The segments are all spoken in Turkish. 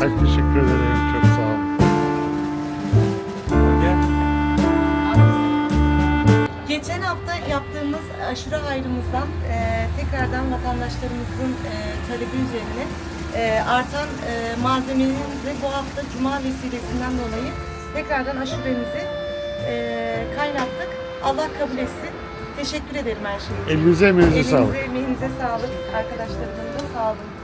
Ay teşekkür ederim. Çok sağ olun. Geçen hafta yaptığımız aşure hayrımızdan e, tekrardan vatandaşlarımızın e, talebi üzerine e, artan e, malzemelerimizi bu hafta Cuma vesilesinden dolayı tekrardan aşuremizi e, kaynattık. Allah kabul etsin. Teşekkür ederim her şey için. Elinize emeğinize Elinize, sağlık. emeğinize sağlık. Arkadaşlarımın da sağ olun.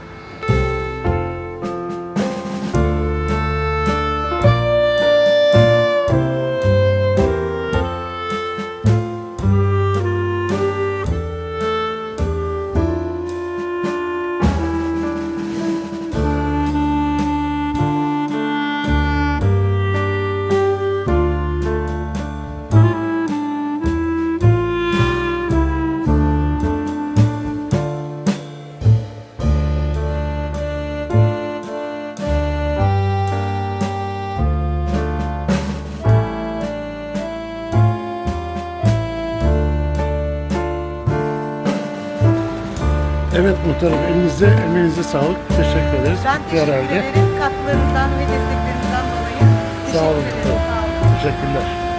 Evet muhtarım elinize emeğinize sağlık. Teşekkür ederiz. Ben teşekkür herhalde. ederim katkılarınızdan ve desteklerinizden dolayı. Sağ olun. Teşekkür ederim. Sağ olun. Teşekkürler.